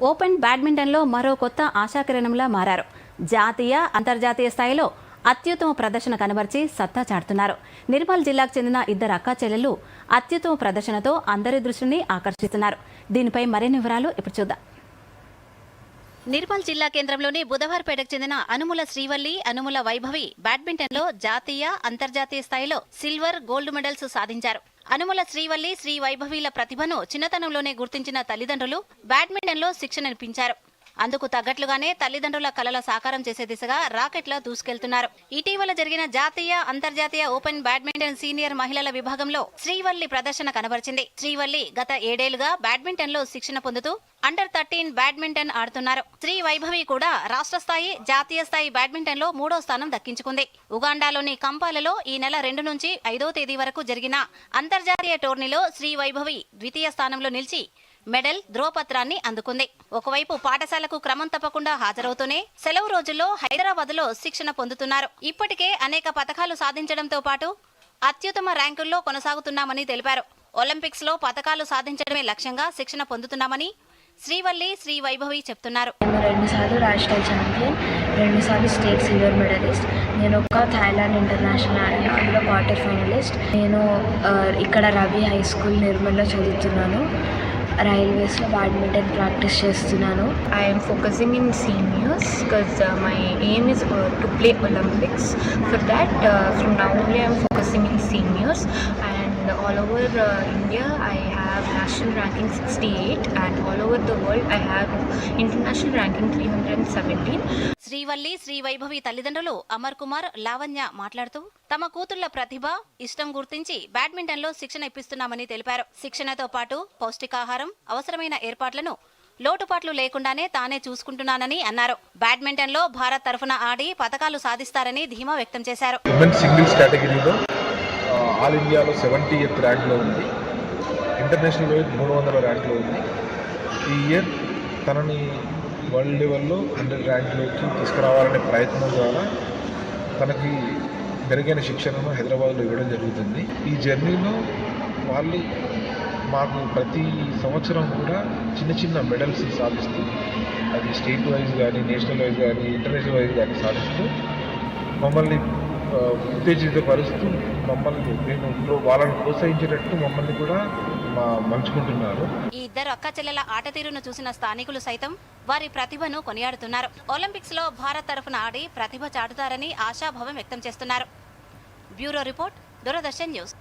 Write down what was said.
Open బ్యాడ్మింటన్లో మరో కొత్త ఆశాకిరణంలా మారారు. జాతీయ అంతర్జాతీయ స్థాయిలో అత్యుత్తమ ప్రదర్శన కనబర్చి సత్తా చాటుతున్నారు. నిర్మల్ జిల్లాకు చెందిన ఇద్దరు అక్కా చెల్లెలు అత్యుత్తమ ప్రదర్శనతో అందరి దృష్టిని ఆకర్షిస్తున్నారు. దీనిపై మరిన్ని వివరాలు ఇప్పుడు చూద్దాం. నిర్మల్ జిల్లా కేంద్రంలోని బుధవారపేటకు చెందిన అనుముల శ్రీవల్లి అనుముల వైభవి బ్యాడ్మింటన్లో జాతీయ అంతర్జాతీయ స్థాయిలో సిల్వర్ గోల్డ్ మెడల్స్ సాధించారు. అనుముల శ్రీవల్లి శ్రీ వైభవీల ప్రతిభను చిన్నతనంలోనే గుర్తించిన తల్లిదండ్రులు బ్యాడ్మింటన్లో శిక్షణనిపించారు అందుకు తగ్గట్లుగానే తల్లిదండ్రుల కలల సాకారం చేసే దిశగా రాకెట్ల దూసుకెళ్తున్నారు. ఇటీవల జరిగిన జాతీయ అంతర్జాతీయ ఓపెన్ బ్యాడ్మింటన్ సీనియర్ మహిళల విభాగంలో శ్రీవల్లి ప్రదర్శన కనబరిచింది. శ్రీవల్లి గత ఏడేళ్ళుగా బ్యాడ్మింటన్లో శిక్షణ పొందుతూ అండర్ థర్టీన్ బ్యాడ్మింటన్ ఆడుతున్నారు. శ్రీ వైభవి కూడా రాష్ట్ర స్థాయి జాతీయ స్థాయి బ్యాడ్మింటన్లో మూడో స్థానం దక్కించుకుంది. ఉగాండాలోని కంపాలలో ఈ నెల రెండు నుంచి ఐదో తేదీ వరకు జరిగిన అంతర్జాతీయ టోర్నీలో శ్రీ వైభవి ద్వితీయ స్థానంలో నిలిచి మెడల్ ధ్రువపత్రాన్ని అందుకుంది. ఒకవైపు పాఠశాలకు క్రమం తప్పకుండా హాజరవుతూనే సెలవు రోజుల్లో హైదరాబాద్లో శిక్షణ పొందుతున్నారు. ఇప్పటికే అనేక పథకాలు సాధించడంతో పాటు అత్యుత్తమ ర్యాంకుల్లో కొనసాగుతున్నామని తెలిపారు. ఒలింపిక్స్లో పథకాలు సాధించడమే లక్ష్యంగా శిక్షణ పొందుతున్నామని శ్రీవల్లి శ్రీ వైభవి చెప్తున్నారు. నేను రెండుసార్లు రాష్ట్ర ఛాంపియన్ రెండుసార్లు స్టేట్ సిల్వర్ మెడలిస్ట్. నేను ఒక థాయిలాండ్ ఇంటర్నేషనల్ ఆడిన అందులో క్వార్టర్ ఫైనలిస్ట్. నేను ఇక్కడ రవి హై స్కూల్ నిర్మల్లో చదువుతున్నాను. రైల్వేస్లో బ్యాడ్మింటన్ ప్రాక్టీస్ చేస్తున్నాను. I I'm focusing in seniors because my aim is to play Olympics for that from నా only I'm focusing in seniors and and all over uh, India, I have national ranking 68, and all over the world, I have international ranking 317. Srivalli Sri Vaibhavi తల్లిదండ్రులు అమర్ కుమార్ లావణ్య మాట్లాడుతూ తమ కూతుళ్ళ ప్రతిభ ఇష్టం గుర్తించి బ్యాడ్మింటన్లో శిక్షణ ఇప్పిస్తున్నామని తెలిపారు. శిక్షణతో పాటు పౌష్టికాహారం అవసరమైన ఏర్పాట్లను లోటుపాట్లు లేకుండానే తానే చూసుకుంటున్నానని అన్నారు. బ్యాడ్మింటన్లో భారత్ తరఫున ఆడి పథకాలు సాధిస్తారని ధీమా వ్యక్తం చేశారు. ఆల్ ఇండియాలో సెవెంటీ ఎయిత్ ర్యాంక్లో ఉంది. ఇంటర్నేషనల్ వైజ్ మూడు వందల ర్యాంక్లో ఉంది. ఈ ఇయర్ తనని వరల్డ్ లెవెల్లో హండ్రెడ్ ర్యాంక్లోకి తీసుకురావాలనే ప్రయత్నం ద్వారా తనకి మెరుగైన శిక్షణను హైదరాబాద్లో ఇవ్వడం జరుగుతుంది. ఈ జర్నీలో వాళ్ళు మాకు ప్రతి సంవత్సరం కూడా చిన్న చిన్న మెడల్స్ సాధిస్తూ అది స్టేట్ వైజ్ కానీ నేషనల్ వైజ్ కానీ ఇంటర్నేషనల్ వైజ్ కానీ సాధిస్తూ మమ్మల్ని ఉత్తేజితపరుస్తూ మమ్మల్ని మేము ఇంట్లో వాళ్ళని ప్రోత్సహించేటట్టు మమ్మల్ని కూడా మంచుకుంటున్నారు. ఈ ఇద్దరు అక్క చెల్లెల ఆట తీరును చూసిన స్థానికులు సైతం వారి ప్రతిభను కొనియాడుతున్నారు. ఒలింపిక్స్లో భారత్ తరఫున ఆడి ప్రతిభ చాటుతారని ఆశాభావం వ్యక్తం చేస్తున్నారు. Bureau report Doordarshan news.